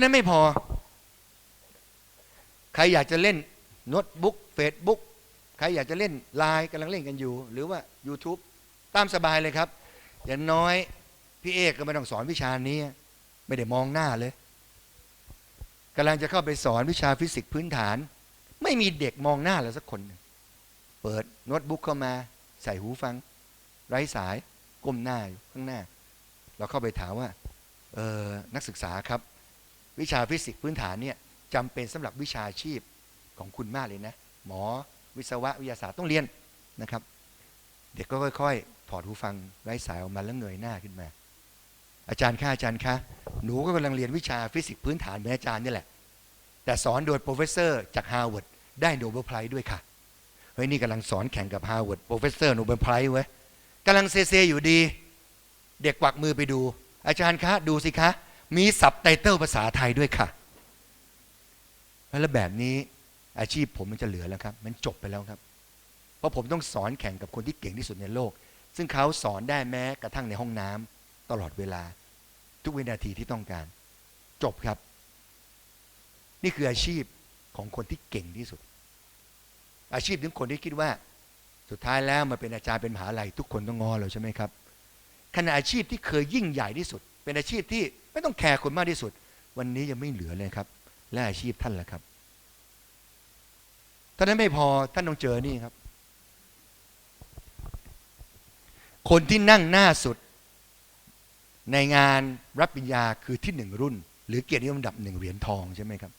นั้นไม่พอ ใครอยากจะเล่นโน้ตบุ๊กเฟซบุ๊กใครอยากจะเล่นไลน์กำลังเล่นกันอยู่ หรือว่า YouTube ตามสบายเลยครับ อย่างน้อยพี่เอกก็ไม่ต้องสอนวิชานี้ ไม่ได้มองหน้าเลยกำลังจะเข้าไปสอนวิชาฟิสิกส์พื้นฐาน ไม่มีเด็กมองหน้าเราสักคน เปิดโน้ตบุ๊กเข้ามา ใส่หูฟัง ไร้สายก้มหน้าอยู่ข้างหน้า เราเข้าไปถามว่า เออนักศึกษาครับ วิชาฟิสิกส์พื้นฐานเนี่ยจำเป็นสำหรับวิชาชีพของคุณมากเลยนะ หมอวิศวะวิทยาศาสตร์ต้องเรียนนะครับ เด็กก็ค่อยๆถอดหูฟังไร้สายออกมาแล้วเงยหน้าขึ้นมา อาจารย์คะอาจารย์คะหนูก็กำลังเรียนวิชาฟิสิกส์พื้นฐานเหมือนอาจารย์นี่แหละ แต่สอนโดยโปรเฟสเซอร์จากฮาร์วาร์ดได้โนเบลไพรส์ด้วยค่ะเฮ้ยนี่กำลังสอนแข่งกับฮาร์วาร์ดโปรเฟสเซอร์โนเบลไพรส์เว้ยกำลังเซเซอยู่ดี เด็กกวักมือไปดู อาจารย์คะดูสิคะ มีสับไตเติลภาษาไทยด้วยค่ะ แล้วแบบนี้อาชีพผมมันจะเหลือแล้วครับ มันจบไปแล้วครับ เพราะผมต้องสอนแข่งกับคนที่เก่งที่สุดในโลก ซึ่งเขาสอนได้แม้กระทั่งในห้องน้ำตลอดเวลา ทุกวินาทีที่ต้องการ จบครับ นี่คืออาชีพของคนที่เก่งที่สุด อาชีพถึงคนที่คิดว่า สุดท้ายแล้วมาเป็นอาจารย์เป็นมหาลัยทุกคนต้องงอเราใช่ไหมครับขณะอาชีพที่เคยยิ่งใหญ่ที่สุด เป็นอาชีพที่ไม่ต้องแคร์คนมากที่สุด วันนี้ยังไม่เหลือเลยครับ และอาชีพท่านล่ะครับท่านั้นไม่พอท่านต้องเจอนี่ครับ คนที่นั่งหน้าสุด ในงานรับปริญญาคือที่หนึ่งรุ่น หรือเกียรตินิยมอันดับหนึ่งเหรียญทองใช่ไหมครับ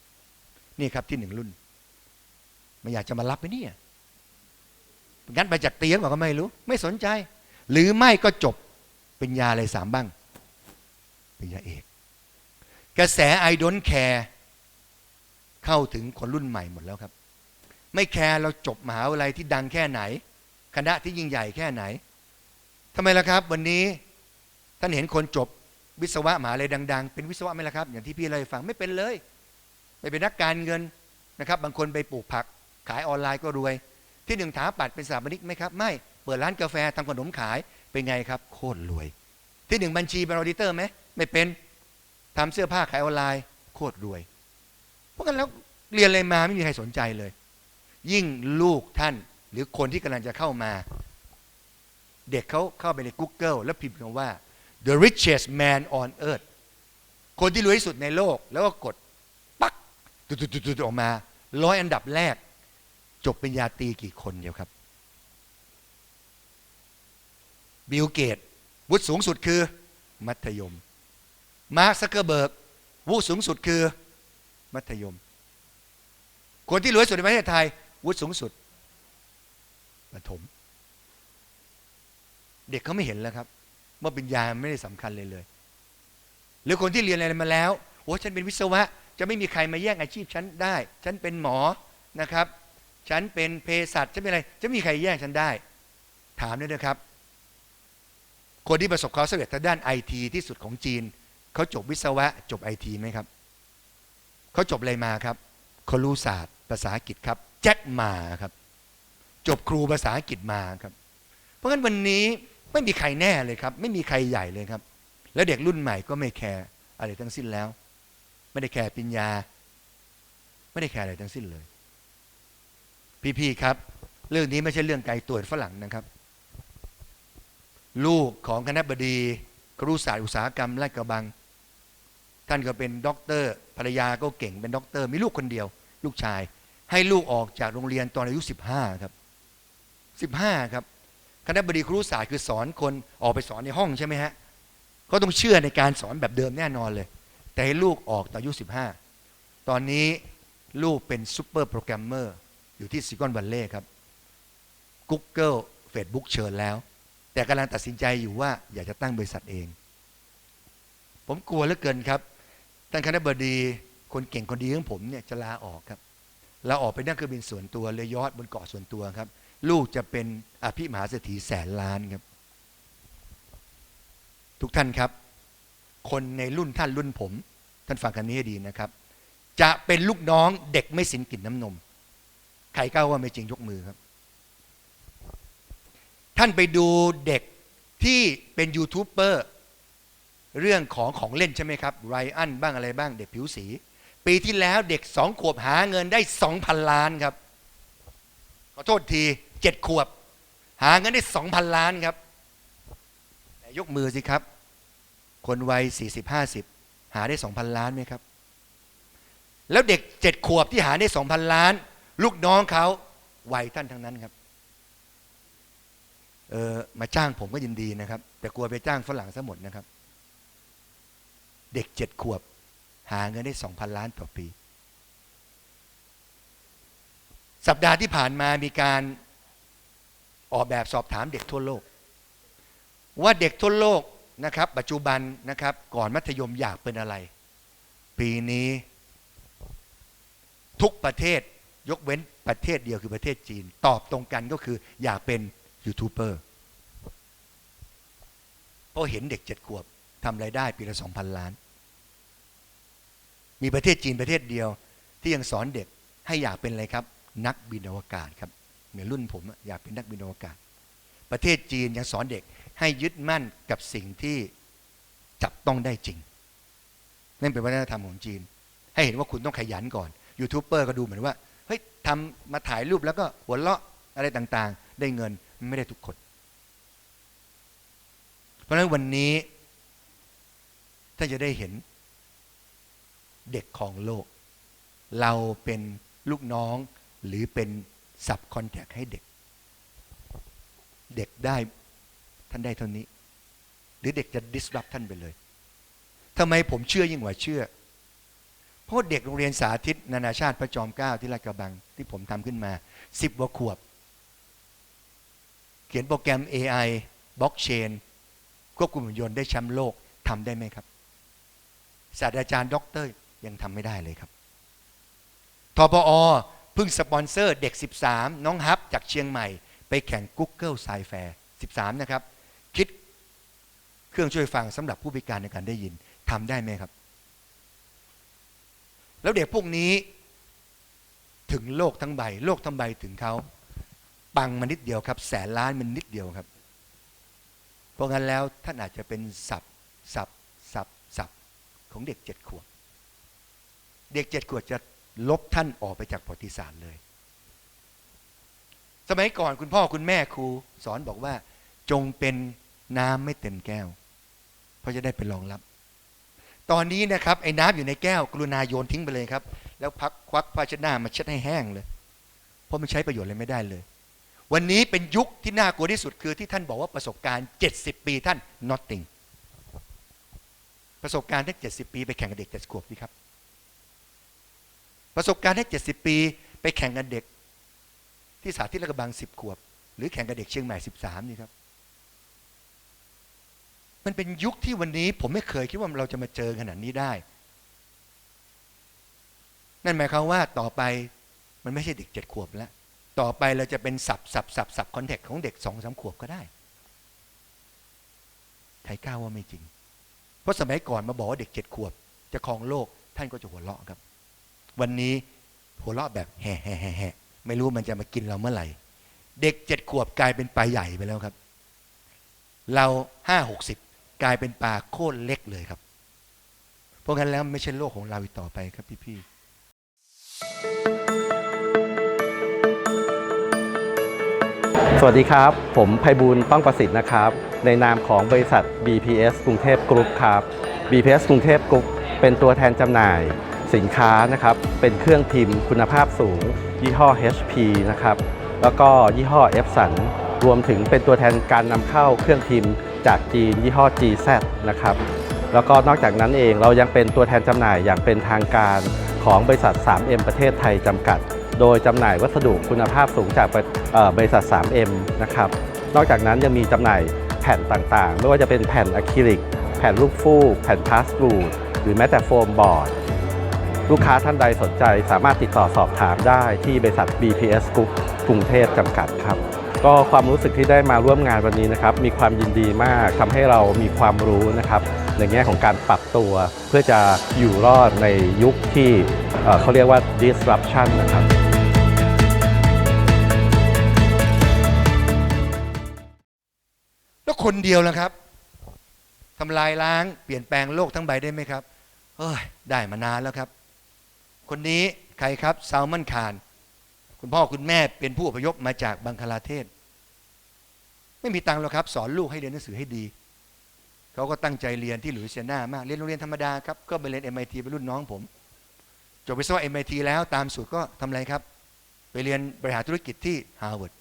นี่ครับที่หนึ่งรุ่นไม่อยากจะมารับไหมเนี่ยงั้นไปจากเตียงก็ไม่รู้ ไม่สนใจ หรือไม่ก็จบปริญญาอะไรสามบ้างปริญญาเอก กระแสไอดอนแคร์เข้าถึงคนรุ่นใหม่หมดแล้วครับ ไม่แคร์เราจบมหาวิทยาลัยที่ดังแค่ไหน คณะที่ยิ่งใหญ่แค่ไหนทำไมล่ะครับ วันนี้ท่านเห็นคนจบวิศวะมหาลัยดัง ๆ เป็นวิศวะไหมล่ะครับ อย่างที่พี่เล่าให้ฟังไม่เป็นเลย ไม่เป็นนักการเงินนะครับ บางคนไปปลูกผักขายออนไลน์ก็รวย ที่หนึ่งถาปัดเป็นสถาปนิกไหมครับ ไม่เปิดร้านกาแฟทำขนมขายเป็นไงครับ โคตรรวย ที่หนึ่งบัญชีเป็นออดิเตอร์ไหมไม่เป็น ทำเสื้อผ้าขายออนไลน์โคตรรวย เพราะกันแล้วเรียนอะไรมาไม่มีใครสนใจเลย ยิ่งลูกท่านหรือคนที่กำลังจะเข้ามา เด็กเขาเข้าไปใน Google แล้วพิมพ์คำว่า the richest man on earth คนที่รวยที่สุดในโลก แล้วก็กดปักตุดๆๆออกมาร้อยอันดับแรก จบปริญญาตรีกี่คนเดียวครับ บิลเกตวุฒิสูงสุดคือ มัธยม มาร์คซักเกอร์เบิร์กวุฒิสูงสุดคือ มัธยม คนที่รวยสุดในประเทศไทย วุฒิสูงสุดประถม เด็กเขาไม่เห็นแล้วครับ ว่าปริญญาไม่ได้สำคัญเลยเลย หรือคนที่เรียนอะไรมาแล้วโอ้ฉันเป็นวิศวะ จะไม่มีใครมาแย่งอาชีพฉันได้ ฉันเป็นหมอนะครับ ฉันเป็นเภสัชฉันเป็นอะไร จะม่มีใครแย่งฉันได้ ถามด้วยนะครับ คนที่ประสบความสำเร็จทางด้านไอทีที่สุดของจีน เขาจบวิศวะ จบไอทีไหมครับ เขาจบอะไรมาครับเขารู้ศาสตร์ภาษาอังกฤษครับ แจ็คมาครับ จบครูภาษาอังกฤษมาครับ เพราะฉะนั้นวันนี้ไม่มีใครแน่เลยครับ ไม่มีใครใหญ่เลยครับ แล้วเด็กรุ่นใหม่ก็ไม่แคร์อะไรทั้งสิ้นแล้ว ไม่ได้แคร์ปริญญา ไม่ได้แคร์อะไรทั้งสิ้นเลย พี่ๆครับ เรื่องนี้ไม่ใช่เรื่องไกลตัวฝรั่งนะครับ ลูกของคณะบดีครุศาสตร์อุตสาหกรรมลาดกระบัง ท่านก็เป็นด็อกเตอร์ภรรยาก็เก่งเป็นด็อกเตอร์มีลูกคนเดียว ลูกชาย ให้ลูกออกจากโรงเรียนตอนอายุ 15 ครับ 15 ครับคณะบดีครุศาสตร์คือสอนคนออกไปสอนในห้องใช่ไหมฮะก็ต้องเชื่อในการสอนแบบเดิมแน่นอนเลย แต่ให้ลูกออกตอนอายุ 15 ตอนนี้ลูกเป็นซูเปอร์โปรแกรมเมอร์อยู่ที่ซิลิคอนวัลเลย์ครับ Google Facebook เชิญแล้ว แต่กำลังตัดสินใจอยู่ว่าอยากจะตั้งบริษัทเอง ผมกลัวเหลือเกินครับ ท่านคณะบดีคนเก่งคนดีของผมเนี่ยจะลาออกครับลาออกไปนั่งเครื่องบินส่วนตัวเรือยอดบนเกาะส่วนตัวครับ ลูกจะเป็นอภิมหาเศรษฐีแสนล้านครับ ทุกท่านครับ คนในรุ่นท่านรุ่นผม ท่านฟังกันนี้ให้ดีนะครับ จะเป็นลูกน้องเด็กไม่สินกลิ่นน้ำนม ใครกล้าว่าไม่จริงยกมือครับ ท่านไปดูเด็กที่เป็นยูทูบเบอร์ เรื่องของของเล่นใช่ไหมครับไรอันบ้างอะไรบ้างเด็กผิวสี ปีที่แล้วเด็กสองขวบหาเงินได้สองพันล้านครับ ขอโทษทีเจ็ดขวบ หาเงินได้สองพันล้านครับยกมือสิครับ คนวัยสี่สิบห้าสิบหาได้สองพันล้านไหมครับ แล้วเด็กเจ็ดขวบที่หาได้สองพันล้าน ลูกน้องเขาวัยท่านทั้งนั้นครับเออมาจ้างผมก็ยินดีนะครับ แต่กลัวไปจ้างฝรั่งซะหมดนะครับ เด็กเจ็ดขวบ หาเงินได้สองพันล้านต่อปี สัปดาห์ที่ผ่านมามีการออกแบบสอบถามเด็กทั่วโลก ว่าเด็กทั่วโลกนะครับ ปัจจุบันนะครับ ก่อนมัธยมอยากเป็นอะไร ปีนี้ ทุกประเทศยกเว้นประเทศเดียวคือประเทศจีน ตอบตรงกันก็คืออยากเป็นยูทูบเบอร์เพราะเห็นเด็กเจ็ดขวบ ทำไรายได้ปีละสองพันล้าน มีประเทศจีนประเทศเดียว ที่ยังสอนเด็กให้อยากเป็นอะไรครับ นักบินอวกาศครับเหมือนรุ่นผมอะอยากเป็นนักบินอวกาศ ประเทศจีนยังสอนเด็กให้ยึดมั่นกับสิ่งที่จับต้องได้จริงนั่นเป็นวัฒนธรรมของจีน ให้เห็นว่าคุณต้องขยันก่อนยูทูบเบอร์ก็ดูเหมือนว่าเฮ้ยทำมาถ่ายรูปแล้วก็หัวเราะอะไรต่างๆ ได้เงินไม่ได้ทุกคน เพราะฉะนั้นวันนี้ ถ้าจะได้เห็นเด็กของโลก เราเป็นลูกน้องหรือเป็นสับคอนแทคให้เด็ก เด็กได้ท่านได้เท่านี้ หรือเด็กจะ disrupt ท่านไปเลยทำไมผมเชื่อยิ่งกว่าเชื่อ เพราะเด็กโรงเรียนสาธิต นานาชาติพระจอมเกล้าที่ลาดกระบังที่ผมทำขึ้นมาสิบกว่าขวบ เขียนโปรแกรม AI บล็อกเชนควบคุมหุ่นยนต์ได้แชมป์โลกทำได้ไหมครับ ศาสตราจารย์ด็อกเตอร์ยังทำไม่ได้เลยครับทปอเพิ่งสปอนเซอร์เด็ก 13 น้องฮับจากเชียงใหม่ ไปแข่ง Google s c i f a i r 13 นะครับ คิดเครื่องช่วยฟังสำหรับผู้พิการในการได้ยินทำได้ไหมครับ แล้วเด็กพวกนี้ถึงโลกทั้งใบ โลกทั้งใบถึงเขาปังมานิดเดียวครับ แสนล้านมันนิดเดียวครับ เพราะงั้นแล้วท่านอาจจะเป็นสับสับ ของเด็กเจ็ดขวบ เด็กเจ็ดขวบจะลบท่านออกไปจากประวัติศาสตร์เลย สมัยก่อนคุณพ่อคุณแม่ครูสอนบอกว่า จงเป็นน้ำไม่เต็มแก้ว เพราะจะได้ไปรองรับ ตอนนี้นะครับไอ้น้ำอยู่ในแก้ว กรุณาโยนทิ้งไปเลยครับ แล้วพักควักผ้าชน้ามาเช็ดให้แห้งเลย เพราะมันใช้ประโยชน์อะไรไม่ได้เลย วันนี้เป็นยุคที่น่ากลัวที่สุดคือที่ท่านบอกว่าประสบการณ์ 70 ปีท่าน nothing ประสบการณ์ทั้ง70 ปีไปแข่งกับเด็ก7ขวบดีครับ ประสบการณ์ทั้ง70 ปีไปแข่งกับเด็ก ที่สาธิตและกระบัง 10 ขวบ หรือแข่งกับเด็กเชียงใหม่ 13 นี่ครับ มันเป็นยุคที่วันนี้ผมไม่เคยคิดว่าเราจะมาเจอขนาดนี้ได้ นั่นหมายความว่าต่อไปมันไม่ใช่เด็กเจ็ดขวบแล้ว ต่อไปเราจะเป็นสับสับสับสับคอนแทคของเด็กสองสามขวบก็ได้ ใครกล้าว่าไม่จริง เพราะสมัยก่อนมาบอกว่าเด็กเจ็ดขวบ จะครองโลกท่านก็จะหัวเราะครับ วันนี้หัวเราะแบบแห่แห่แห่แห่ไม่รู้มันจะมากินเราเมื่อไหร่ เด็กเจ็ดขวบกลายเป็นปลาใหญ่ไปแล้วครับ เราห้าหกสิบกลายเป็นปลาโคตรเล็กเลยครับ เพราะงั้นแล้วไม่ใช่โลกของเราอีกต่อไปครับพี่ๆ สวัสดีครับ ผมไพบูลย์ต้องประสิทธิ์นะครับ ในนามของบริษัท BPS กรุงเทพกรุ๊ปครับ BPS กรุงเทพกรุ๊ปเป็นตัวแทนจำหน่ายสินค้านะครับ เป็นเครื่องพิมพ์คุณภาพสูง ยี่ห้อ HP นะครับ แล้วก็ยี่ห้อ Epson รวมถึงเป็นตัวแทนการนำเข้าเครื่องพิมพ์จากจีนยี่ห้อ GZ นะครับ แล้วก็นอกจากนั้นเองเรายังเป็นตัวแทนจำหน่ายอย่างเป็นทางการของบริษัท 3M ประเทศไทยจำกัด โดยจำหน่ายวัสดุคุณภาพสูงจากบริเบริษัท 3M นะครับ นอกจากนั้นยังมีจำหน่ายแผ่นต่างๆ ไม่ว่าจะเป็นแผ่นอะคริลิก แผ่นลูกฟูกแผ่นพลาสตูดหรือแม้แต่โฟมบอร์ด ลูกค้าท่านใดสนใจสามารถติดต่อสอบถามได้ที่บริษัท BPS Group กรุงเทพจำกัดครับ ก็ความรู้สึกที่ได้มาร่วมงานวันนี้นะครับ มีความยินดีมากทำให้เรามีความรู้นะครับในแง่ของการปรับตัวเพื่อจะอยู่รอดในยุคที่เเขาเรียกว่า disruption นะครับ คนเดียวล่ะครับทำลายล้างเปลี่ยนแปลงโลกทั้งใบได้ไหมครับเอ้ยได้มานานแล้วครับ คนนี้ใครครับซาวมันคาน คุณพ่อคุณแม่เป็นผู้อพยพมาจากบังคลาเทศ ไม่มีตังค์หรอกครับ สอนลูกให้เรียนหนังสือให้ดีเขาก็ตั้งใจเรียนที่หลุยเซียนามาก เรียนโรงเรียนธรรมดาครับ ก็ไปเรียน MIT เป็นรุ่นน้องผม จบวิศวะ MIT แล้วตามสูตรก็ทำอะไรครับ ไปเรียนบริหารธุรกิจที่ฮาร์วาร์ด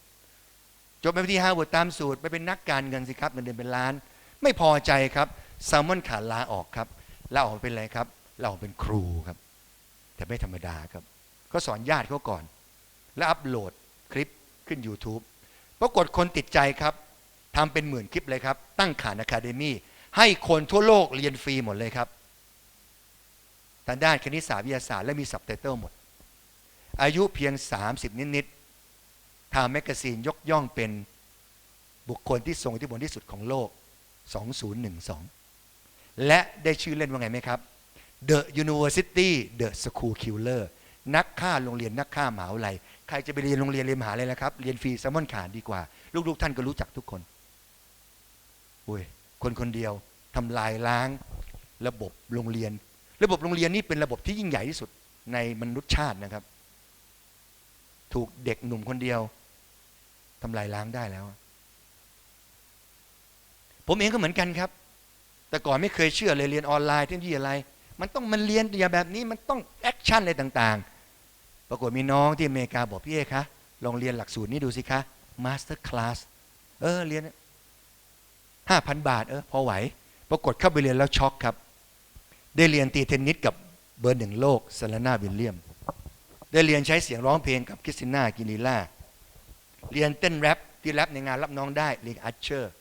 จบ MIT ฮาร์วาร์ดตามสูตรไปเป็นนักการเงินสิครับเงินเดือนเป็นล้าน ไม่พอใจครับแซลมอนขาลาออกครับลาออกเป็นอะไรครับลาออกเป็นครูครับ แต่ไม่ธรรมดาครับก็สอนญาติเขาก่อน แล้วอัปโหลดคลิปขึ้น YouTube ปรากฏคนติดใจครับทำเป็นหมื่นคลิปเลยครับ ตั้งขานอะคาเดมี่ให้คนทั่วโลกเรียนฟรีหมดเลยครับทางด้านคณิตศาสตร์วิทยาศาสตร์และมีสับไตเติลหมด อายุเพียง 30 นิดๆ ทาแมกกาซีนยกย่องเป็นบุคคลที่ทรงอิทธิพลที่สุดของโลก 2012 และได้ชื่อเล่นว่าไงไหมครับ The University The School Killer นักฆ่าโรงเรียนนักฆ่ามหาวิทยาลัย ใครจะไปเรียนโรงเรียนเรียนมหาลัยแล้วครับ เรียนฟรีแซมมอนขานดีกว่า ลูกๆท่านก็รู้จักทุกคนอุ้ยคนคนเดียวทำลายล้างระบบโรงเรียน ระบบโรงเรียนนี่เป็นระบบที่ยิ่งใหญ่ที่สุดในมนุษยชาตินะครับ ถูกเด็กหนุ่มคนเดียว ทำลายล้างได้แล้ว ผมเองก็เหมือนกันครับ แต่ก่อนไม่เคยเชื่อเลยเรียนออนไลน์เทคโนโลยีอะไร มันต้องมันเรียนอย่างแบบนี้มันต้องแอคชั่นอะไรต่าง ๆ ปรากฏมีน้องที่อเมริกาบอกพี่เอคะลองเรียนหลักสูตรนี้ดูสิคะมาสเตอร์คลาสเออเรียนห้าพันบาทเออพอไหว ปรากฏเข้าไปเรียนแล้วช็อกครับ ได้เรียนตีเทนนิสกับเบอร์หนึ่งโลกซาลานาวิลเลียม ได้เรียนใช้เสียงร้องเพลงกับคริสติน่ากินีล่า เรียนเต้นแรปที่แรปในงานรับน้องได้เรียนอัชเชอร์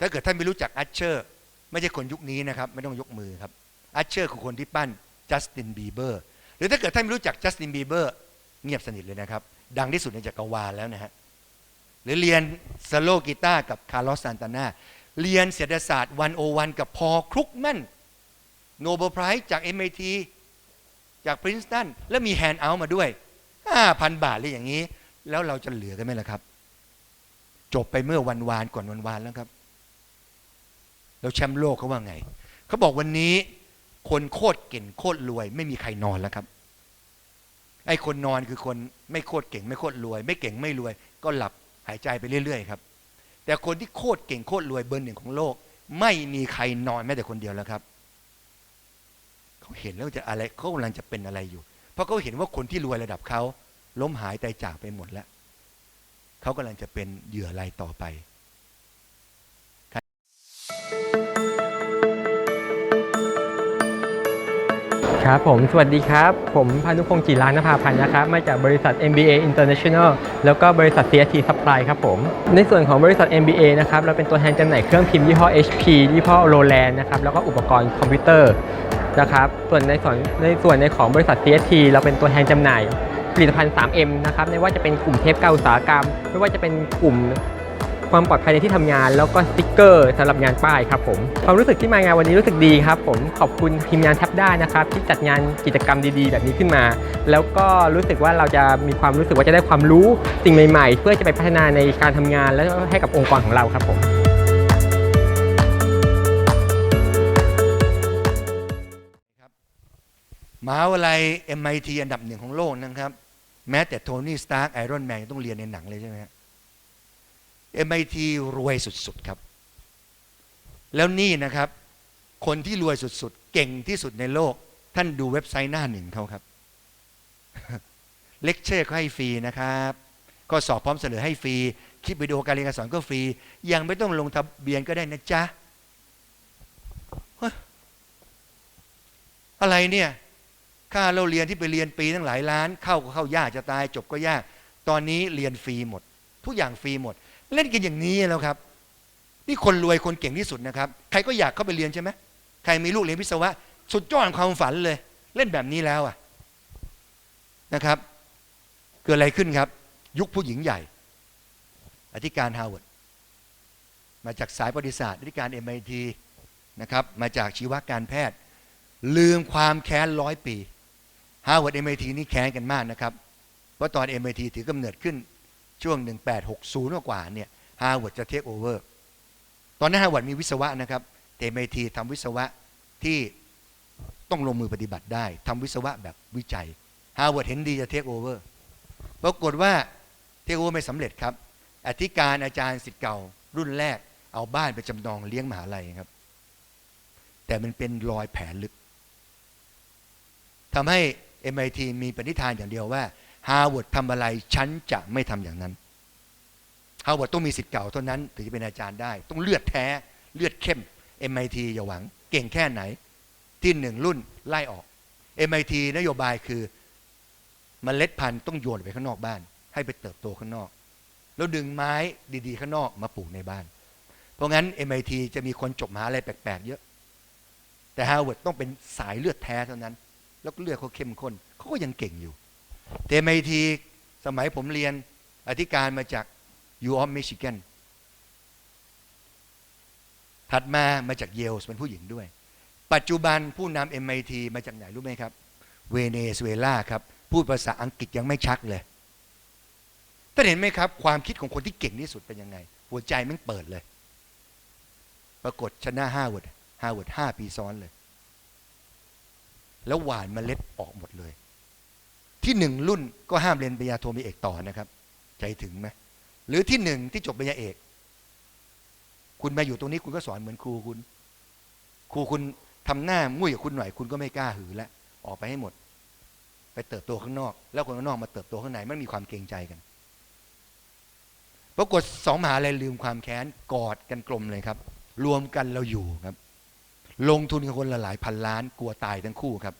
ถ้าเกิดท่านไม่รู้จักอัชเชอร์ไม่ใช่คนยุคนี้นะครับ ไม่ต้องยกมือครับอัชเชอร์คือคนที่ปั้นจัสตินบีเบอร์หรือถ้าเกิดท่านไม่รู้จักจัสตินบีเบอร์เงียบสนิทเลยนะครับ ดังที่สุดในจักรวาลแล้วนะฮะหรือเรียนสโลกีตาร์กับคาร์ลอสซานตาน่าเรียนเศรษฐศาสตร์วันโอวันกับพอครุกแมนโนเบลไพรส์จาก MIT จากปรินสตันแล้วมีแฮนด์เอาท์มาด้วย5,000 บาทเลยอย่างนี้ แล้วเราจะเหลือกันไหมล่ะครับ จบไปเมื่อวันวานก่อนวันวานแล้วครับ แล้วแชมป์โลกเขาว่าไง เขาบอกวันนี้ คนโคตรเก่งโคตรรวย ไม่มีใครนอนแล้วครับ ไอ้คนนอนคือคนไม่โคตรเก่ง ไม่โคตรรวย ไม่เก่งไม่รวย ก็หลับหายใจไปเรื่อยๆครับ แต่คนที่โคตรเก่งโคตรรวยเบอร์หนึ่งของโลก ไม่มีใครนอนแม้แต่คนเดียวแล้วครับเขาเห็นแล้วจะอะไรเขากำลังจะเป็นอะไรอยู่ เพราะเขาเห็นว่าคนที่รวยระดับเขา ล้มหายตายจากไปหมดแล้ว เขากำลังจะเป็นเหยื่อรายต่อไปครับผม สวัสดีครับ ผมพานุพงศ์จิรานภาพันธ์นะครับ มาจากบริษัท MBA International แล้วก็บริษัท CST Supply ครับผม ในส่วนของบริษัท MBA นะครับ เราเป็นตัวแทนจำหน่ายเครื่องพิมพ์ยี่ห้อ HP ยี่ห้อ Roland นะครับ แล้วก็อุปกรณ์คอมพิวเตอร์นะครับ ส่วนในส่วนในส่วนในของบริษัท CST เราเป็นตัวแทนจำหน่าย ผลิตภัณฑ์ 3M นะครับไม่ว่าจะเป็นกลุ่มเทปกาวอุตสาหกรรม ไม่ว่าจะเป็นกลุ่มความปลอดภัยในที่ทำงาน แล้วก็สติกเกอร์สำหรับงานป้ายครับผมความรู้สึกที่มางานวันนี้รู้สึกดีครับผมขอบคุณทีมงานแทบได้นะครับที่จัดงานกิจกรรมดีๆ แบบนี้ขึ้นมา แล้วก็รู้สึกว่าเราจะมีความรู้สึกว่าจะได้ความรู้สิ่งใหม่ๆ เพื่อจะไปพัฒนาในการทำงาน และให้กับองค์กรของเราครับผมมหาวิทยาลัย MIT อันดับหนึ่งของโลกนะครับ แม้แต่โทนี่สตาร์กไอรอนแมนต้องเรียนในหนังเลยใช่ไหมฮะ MIT รวยสุดๆครับ แล้วนี่นะครับ คนที่รวยสุดๆ เก่งที่สุดในโลก ท่านดูเว็บไซต์หน้าหนึ่งเขาครับ เลคเชอร์เขาให้ฟรีนะครับ ก็สอบพร้อมเสนอให้ฟรี คลิปวิดีโอการเรียนการสอนก็ฟรี ยังไม่ต้องลงทะเบียนก็ได้นะจ๊ะอะไรเนี่ย ค่าเราเรียนที่ไปเรียนปีตั้งหลายล้าน เข้าก็เข้ายากจะตาย จบก็ยาก ตอนนี้เรียนฟรีหมด ทุกอย่างฟรีหมด เล่นกันอย่างนี้แล้วครับ นี่คนรวยคนเก่งที่สุดนะครับ ใครก็อยากเข้าไปเรียนใช่ไหมใครมีลูกเรียนวิศวะ สุดยอดของความฝันเลย เล่นแบบนี้แล้วอะนะครับ เกิดอะไรขึ้นครับ ยุคผู้หญิงใหญ่ อธิการฮาร์วาร์ดมาจากสายประวัติศาสตร์อธิการ MIT นะครับมาจากชีวการแพทย์ ลืมความแค้นร้อยปี ฮาร์วาร์ด MIT นี่แค้นกันมากนะครับเพราะตอน MIT ถือกำเนิดขึ้นช่วง 1860 กว่าเนี่ยฮาร์วาร์ดจะเทคโอเวอร์ตอนนั้นฮาร์วาร์ดมีวิศวะนะครับแต่ MIT ทำวิศวะที่ต้องลงมือปฏิบัติได้ทำวิศวะแบบวิจัยฮาร์วาร์ดเห็นดีจะเทคโอเวอร์ปรากฏว่าเทคโอเวอร์ไม่สำเร็จครับ อธิการอาจารย์สิทธิ์เก่ารุ่นแรกเอาบ้านไปจำนองเลี้ยงมหาลัยครับ แต่มันเป็นรอยแผลลึกทำให้ MIT มีปณิธานอย่างเดียวว่าฮาร์วาร์ดทำอะไรฉันจะไม่ทำอย่างนั้นฮาร์วาร์ดต้องมีสิทธิ์เก่าเท่านั้นถึงจะเป็นอาจารย์ได้ ต้องเลือดแท้เลือดเข้ม MIT อย่าหวัง เก่งแค่ไหน ที่หนึ่งรุ่นไล่ออก MIT นโยบายคือมเมล็ดพันธุ์ต้องโยนไปข้างนอกบ้าน ให้ไปเติบโตข้างนอก แล้วดึงไม้ดีๆ ข้างนอกมาปลูกในบ้าน เพราะงั้น MIT จะมีคนจบมหาอะไรแปลกๆ เยอะ แต่ Harvard ต้องเป็นสายเลือดแท้เท่านั้น แล้วเลือดเขาเข้มข้นเขาก็ยังเก่งอยู่แต่ MIT สมัยผมเรียนอธิการมาจาก U of Michigan ถัดมามาจากเยลส์เป็นผู้หญิงด้วย ปัจจุบันผู้นำ MIT มาจากไหนรู้ไหมครับ เวเนซุเอลาครับ พูดภาษาอังกฤษยังไม่ชักเลยท่านเห็นไหมครับ ความคิดของคนที่เก่งที่สุดเป็นยังไง หัวใจมันเปิดเลย ปรากฏชนะห้าเวิร์ดห้าเวิร์ดห้าปีซ้อนเลย แล้วหวานเมล็ดออกหมดเลย ที่หนึ่งรุ่นก็ห้ามเรียนปริญญาโทมีเอกต่อนะครับ ใจถึงไหมหรือที่หนึ่งที่จบปริญญาเอก คุณมาอยู่ตรงนี้คุณก็สอนเหมือนครูคุณ ครูคุณทำหน้ามุ่ยกับคุณหน่อยคุณก็ไม่กล้าหือแล้วออกไปให้หมด ไปเติบโตข้างนอก แล้วคนข้างนอกมาเติบโตข้างในมันมีความเกรงใจกันปรากฏสองมหาลัยลืมความแค้นกอดกันกลมเลยครับ รวมกันเราอยู่ครับ ลงทุนกันคนละหลายพันล้านกลัวตายทั้งคู่ครับ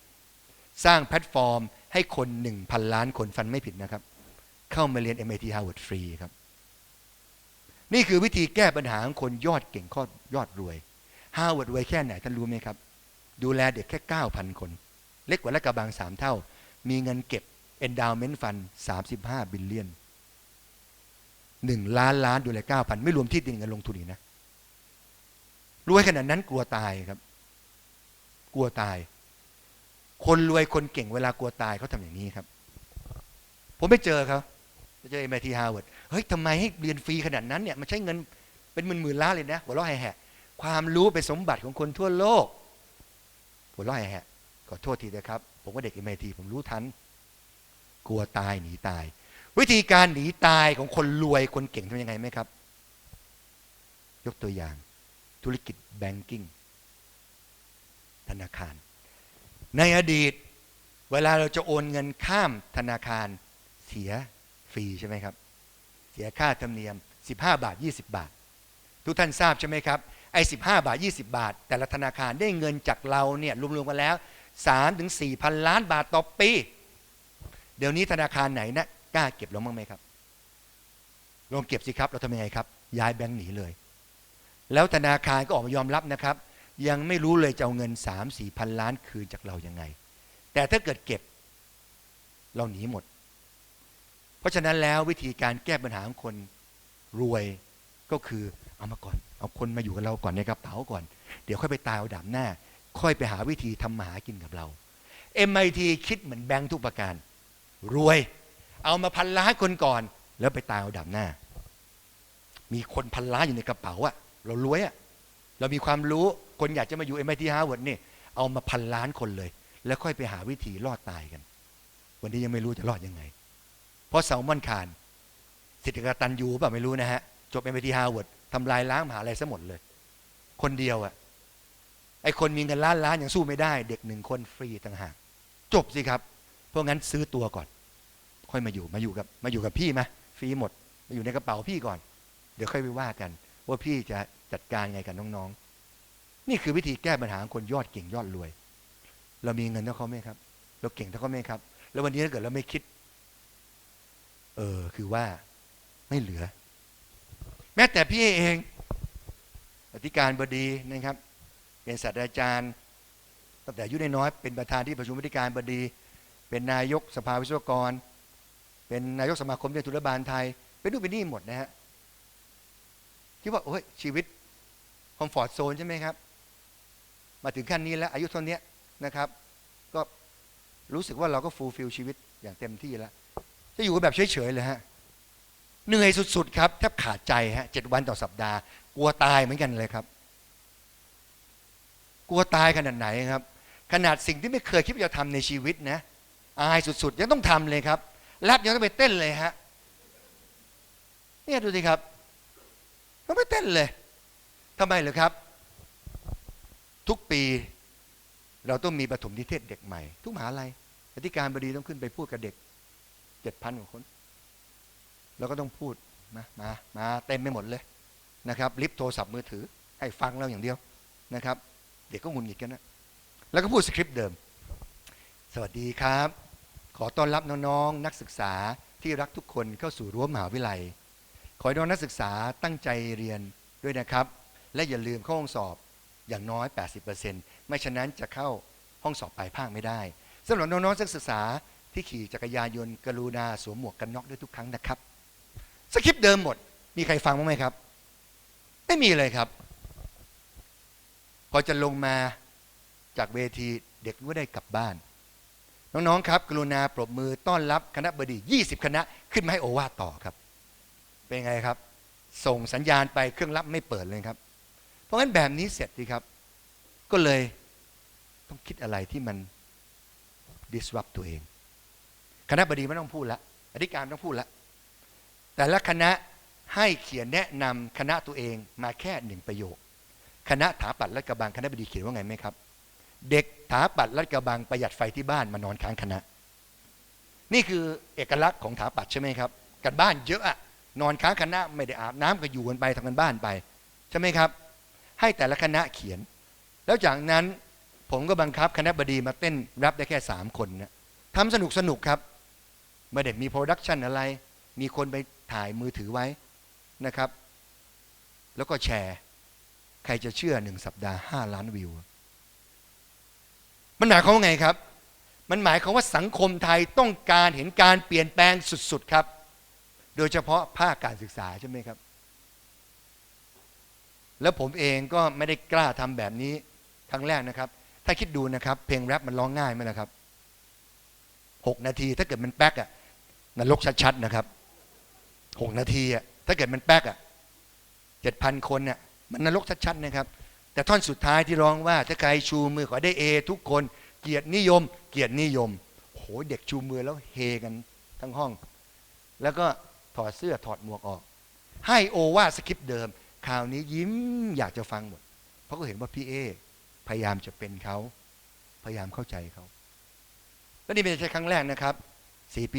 สร้างแพลตฟอร์มให้คนหนึ่งพันล้านคนฟันไม่ผิดนะครับ เข้ามาเรียน MIT Harvard ฟรีครับ นี่คือวิธีแก้ปัญหาของคนยอดเก่งข้อยอดรวยฮาว a ร์ดรวยแค่ไหนท่านรู้ไหมครับ ดูแลเด็กแค่ 9,000 คน เล็กกว่าละกระบังสามเท่า มีเงินเก็บ endowment fund 35 บิลเลียนหนึ่งล้านล้านดูแล9,000 ไม่รวมที่ดินเงินลงทุนอีกนะรวยขนาดนั้นกลัวตายครับ กลัวตาย คนรวยคนเก่งเวลากลัวตายเขาทำอย่างนี้ครับ ผมไปเจอเขาไปเจอ MIT Harvard เฮ้ยทำไมให้เรียนฟรีขนาดนั้นเนี่ยมันใช้เงินเป็นหมื่นๆล้านเลยนะหัวเราะแห่ๆความรู้เป็นสมบัติของคนทั่วโลกหัวเราะแห่ๆขอโทษทีนะครับ ผมว่าเด็ก MIT ผมรู้ทัน กลัวตายหนีตาย วิธีการหนีตายของคนรวยคนเก่งทำยังไงไหมครับ ยกตัวอย่าง ธุรกิจแบงกิ้ง ธนาคาร ในอดีตเวลาเราจะโอนเงินข้ามธนาคารเสียฟรีใช่ไหมครับ เสียค่าธรรมเนียม 15 บาท 20 บาท ทุกท่านทราบใช่ไหมครับไอ้15บาท 20 บาท แต่ละธนาคารได้เงินจากเราเนี่ยรวมๆกันแล้ว3ถึง4พันล้านบาทต่อปี เดี๋ยวนี้ธนาคารไหนนะกล้าเก็บเราบ้างไหมครับลงเก็บสิครับเราทำยังไงครับ ย้ายแบงค์หนีเลย แล้วธนาคารก็ออกมายอมรับนะครับ ยังไม่รู้เลยจะเอาเงิน3 4พันล้านคืนจากเรายังไง แต่ถ้าเกิดเก็บเราหนีหมด เพราะฉะนั้นแล้ววิธีการแก้ปัญหาของคนรวยก็คือเอามาก่อน เอาคนมาอยู่กับเราก่อนในกระเป๋าก่อน เดี๋ยวค่อยไปตายเอาดาบหน้า ค่อยไปหาวิธีทำมาหากินกับเรา MIT คิดเหมือนแบงค์ทุกประการ รวย เอามาพันล้านคนก่อน แล้วไปตายเอาดาบหน้า มีคนพันล้านอยู่ในกระเป๋าอะเรารวยอะเรามีความรู้ คนอยากจะมาอยู่ MIT Harvard นี่เอามาพันล้านคนเลย แล้วค่อยไปหาวิธีรอดตายกัน วันนี้ยังไม่รู้จะรอดยังไง เพราะแซลมอนคานสิทธิกตันยูเปล่าไม่รู้นะฮะ จบ MIT Harvard ทำลายล้างมหาลัยซะหมดเลย คนเดียวอะไอคนมีเงินล้านล้านยังสู้ไม่ได้ เด็กหนึ่งคนฟรีต่างหากจบสิครับ เพราะงั้นซื้อตัวก่อน ค่อยมาอยู่มาอยู่กับมาอยู่กับพี่มาฟรีหมดมาอยู่ในกระเป๋าพี่ก่อน เดี๋ยวค่อยไปว่ากัน ว่าพี่จะจัดการไงกับน้องๆ นี่คือวิธีแก้ปัญหาของคนยอดเก่งยอดรวย เรามีเงินเท่าเขาไหมครับ เราเก่งเท่าเขาไหมครับ แล้ววันนี้ถ้าเกิดเราไม่คิด เออ คือว่าไม่เหลือ แม้แต่พี่เองอธิการบดีนะครับ เป็นศาสตราจารย์ตั้งแต่อายุน้อยเป็นประธานที่ประชุมอธิการบดี เป็นนายกสภาวิศวกร เป็นนายกสมาคมเรียนธุรบาลไทย เป็นนู่นเป็นนี่หมดนะฮะคิดว่าโอ้ยชีวิตคอมฟอร์ทโซนใช่ไหมครับ มาถึงขั้นนี้แล้วอายุเท่านี้นะครับ ก็รู้สึกว่าเราก็ฟูลฟิลชีวิตอย่างเต็มที่แล้ว จะอยู่แบบเฉยๆเลยฮะเหนื่อยสุดๆครับแทบขาดใจฮะเจ็ดวันต่อสัปดาห์ กลัวตายเหมือนกันเลยครับ กลัวตายขนาดไหนครับ ขนาดสิ่งที่ไม่เคยคิดจะทำในชีวิตนะอายสุดๆยังต้องทำเลยครับแรปยังต้องไปเต้นเลยฮะเนี่ยดูสิครับต้องไปเต้นเลยทำไมเหรอครับ ทุกปีเราต้องมีปฐมนิเทศเด็กใหม่ ทุกมหาลัยอธิการบดีต้องขึ้นไปพูดกับเด็กเจ็ดพันกว่าคนเราก็ต้องพูดมามามาเต็มไปหมดเลยนะครับลิฟต์โทรศัพท์มือถือ ให้ฟังเราอย่างเดียวนะครับ เด็กก็หงุนหงิดกันนะแล้วก็พูดสคริปต์เดิม สวัสดีครับ ขอต้อนรับน้องๆนักศึกษาที่รักทุกคนเข้าสู่รั้วมหาวิทยาลัย ขอให้น้องนักศึกษาตั้งใจเรียนด้วยนะครับ และอย่าลืมเข้าห้องสอบ อย่างน้อย 80%ไม่ฉะนั้นจะเข้าห้องสอบปลายภาคไม่ได้สำหรับน้องๆนักศึกษาที่ขี่จักรยานยนต์กรุณาสวมหมวกกันน็อกด้วยทุกครั้งนะครับสคริปต์เดิมหมด มีใครฟังบ้างไหมครับ ไม่มีเลยครับ พอจะลงมาจากเวทีเด็กก็ได้กลับบ้าน น้องๆครับ กรุณาปรบมือต้อนรับคณะบดี 20 คณะขึ้นมาให้โอวาต่อครับ เป็นไงครับ ส่งสัญญาณไปเครื่องรับไม่เปิดเลยครับ เพราะงั้นแบบนี้เสร็จดีครับ ก็เลยต้องคิดอะไรที่มัน disrupt ตัวเอง คณะบดีไม่ต้องพูดละอธิการต้องพูดละ แต่ละคณะให้เขียนแนะนำคณะตัวเองมาแค่หนึ่งประโยค คณะถาปัดรัฐกระบังคณะบดีเขียนว่าไงไหมครับ เด็กถาปัดรัฐกระบังประหยัดไฟที่บ้านมานอนค้างคณะ นี่คือเอกลักษณ์ของถาปัดใช่ไหมครับกันบ้านเยอะอะนอนค้างคณะไม่ได้อาบน้ำก็อยู่กันไปทำกันบ้านไป ใช่ไหมครับ ให้แต่ละคณะเขียน แล้วจากนั้นผมก็บังคับคณะบดีมาเต้นรับได้แค่สามคนนะทำสนุกสนุกครับไม่ได้มีโปรดักชันอะไร มีคนไปถ่ายมือถือไว้นะครับ แล้วก็แชร์ ใครจะเชื่อหนึ่งสัปดาห์ห้าล้านวิว มันหมายความว่าไงครับ มันหมายความว่าสังคมไทยต้องการเห็นการเปลี่ยนแปลงสุด ๆ ครับ โดยเฉพาะภาคการศึกษาใช่ไหมครับ แล้วผมเองก็ไม่ได้กล้าทำแบบนี้ครั้งแรกนะครับ ถ้าคิดดูนะครับ เพลงแรปมันร้องง่ายไหมล่ะครับหกนาทีถ้าเกิดมันแป๊กอะนรกชัดๆนะครับหกนาทีอะถ้าเกิดมันแป๊กอะเจ็ดพันคนเนี่ยมันนรกชัดๆนะครับ แต่ท่อนสุดท้ายที่ร้องว่าถ้าใครชูมือขอได้เอทุกคนเกียรตินิยม เกียรตินิยมโอ้โหเด็กชูมือแล้วเฮกันทั้งห้อง แล้วก็ถอดเสื้อถอดหมวกออก ให้โอวาสคริปต์เดิม คราวนี้ยิ้มอยากจะฟังหมด เพราะก็เห็นว่าพี่เอพยายามจะเป็นเขา พยายามเข้าใจเขา และนี่เป็นใช่ครั้งแรกนะครับสี่ปี